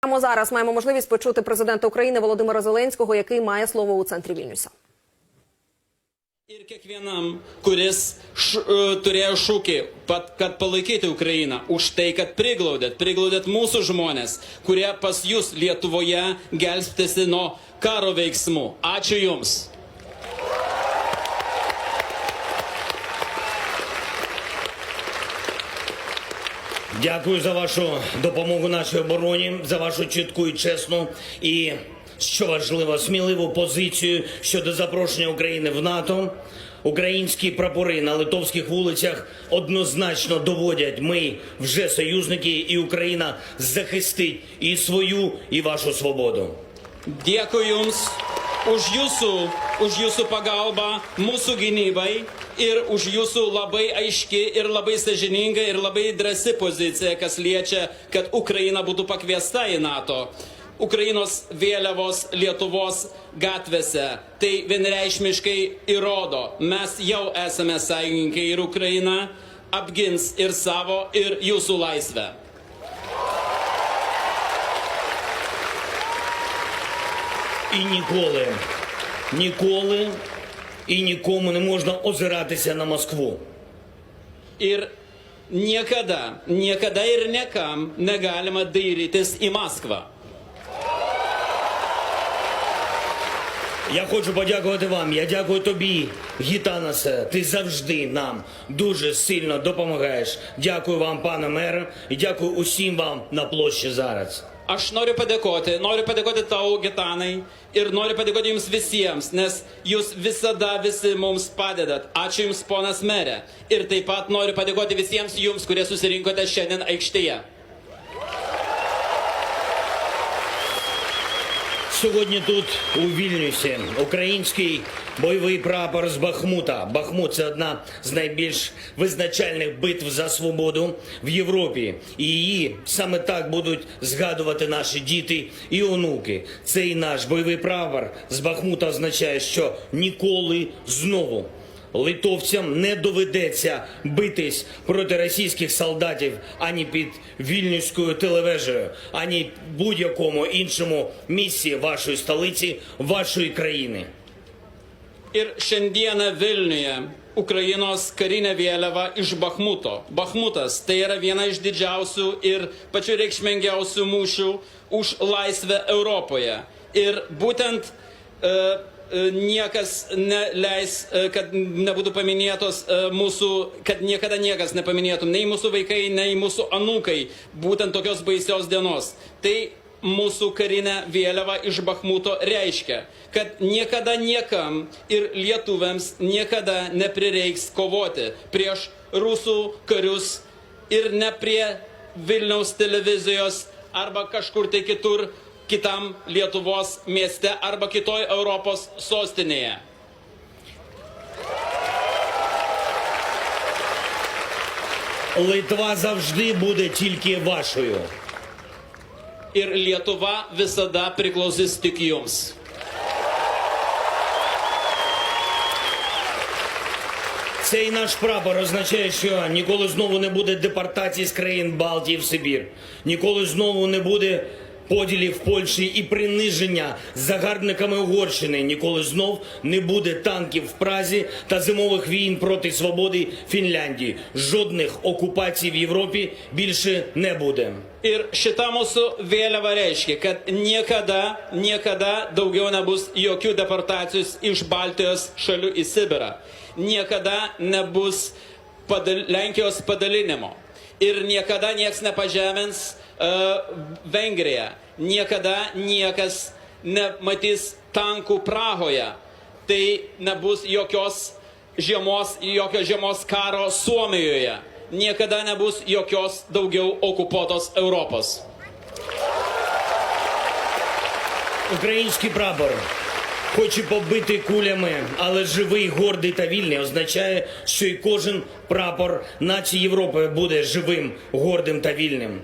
Прямо зараз маємо можливість почути президента України Володимира Зеленського, який має слово у центрі Вільнюса. Ir kiekvienam, kuris š, e, turėjo šūkį, pat, kad palaikyti Ukrainą, už tai, kad priglaudėt, priglaudėt mūsų žmonės, kurie pas jūs Lietuvoje gelbstėsi nuo karo veiksmų. Ačiū Jums. Дякую за вашу допомогу нашій обороні, за вашу чітку і чесну і, що важливо, сміливу позицію щодо запрошення України в НАТО. Українські прапори на литовських вулицях однозначно доводять, ми вже союзники, і Україна захистить і свою, і вашу свободу. Jums už Jūsų, už Jūsų pagalbą mūsų gynybai ir už Jūsų labai aiški ir labai sažininga ir labai drąsi pozicija, kas liečia, kad Ukraina būtų pakviesta į NATO. Ukrainos vėliavos Lietuvos gatvėse. Tai vienreišmiškai įrodo, mes jau esame sąjungininkai ir Ukraina apgins ir savo, ir jūsų laisvę. І ніколи, ніколи і нікому не можна озиратися на Москву. Ir niekada, niekada ir niekam negalima dairytis į Maskvą. Я хочу подякувати вам. Я дякую тобі, Гітанасе. Ти завжди нам дуже сильно допомагаєш. Дякую вам, пане мере, і дякую усім вам на площі зараз. Aš noriu padėkoti, noriu padėkoti tau, Gitanai, ir noriu padėkoti jums visiems, nes jūs visada visi mums padedat. Ačiū jums, ponas merė. Ir taip pat noriu padėkoti visiems jums, kurie susirinkote šiandien aikštėje. Сьогодні тут у Вільнюсі український бойовий прапор з Бахмута. Бахмут це одна з найбільш визначальних битв за свободу в Європі. І її саме так будуть згадувати наші діти і онуки. Цей наш бойовий прапор з Бахмута означає, що ніколи знову Литовцям не доведеться битись проти російських солдатів ані під вільнюською телевежею, ані будь-якому іншому місці вашої столиці, вашої країни. Ir šiandieną Vilniuje Ukrainos karinė vėliava iš Bahmuto. Bahmutas tai yra viena iš didžiausių ir pačių reikšmingiausių mūšių už laisvę Europoje. Ir būtent e, e, niekas neleis, e, kad nebūtų paminėtos e, mūsų, kad niekada niekas nepaminėtų, nei mūsų vaikai, nei mūsų anūkai, būtent tokios baisios dienos. Tai mūsų karinę vėliavą iš Bahmuto reiškia, kad niekada niekam ir lietuviams niekada neprireiks kovoti prieš rusų karius ir ne prie Vilniaus televizijos arba kažkur tai kitur kitam Lietuvos mieste arba kitoj Europos sostinėje. Литва завжди буде тільки вашою. Ir Lietuva visada priklausys tik jums. Цей наш прапор означає, що ніколи знову не буде депортації з країн Балтії в Сибір. Ніколи знову не буде поділів Польщі і приниження загарбниками Угорщини. Ніколи знов не буде танків в Празі та зимових війн проти свободи Фінляндії. Жодних окупацій в Європі більше не буде. Ir šita mūsų vėliava reiškia, kad niekada, niekada daugiau nebus jokių deportacijos iš Baltijos šalių į Sibirą. Niekada nebus padal Lenkijos padalinimo. ir niekada niekas nepažemins e, uh, Vengriją, niekada niekas nematys tankų Prahoje, tai nebus jokios žiemos, jokio žiemos karo Suomijoje, niekada nebus jokios daugiau okupuotos Europos. Ukrainski prabor. Хоч і побитий кулями, але живий, гордий та вільний, означає, що і кожен прапор нації Європи буде живим, гордим та вільним.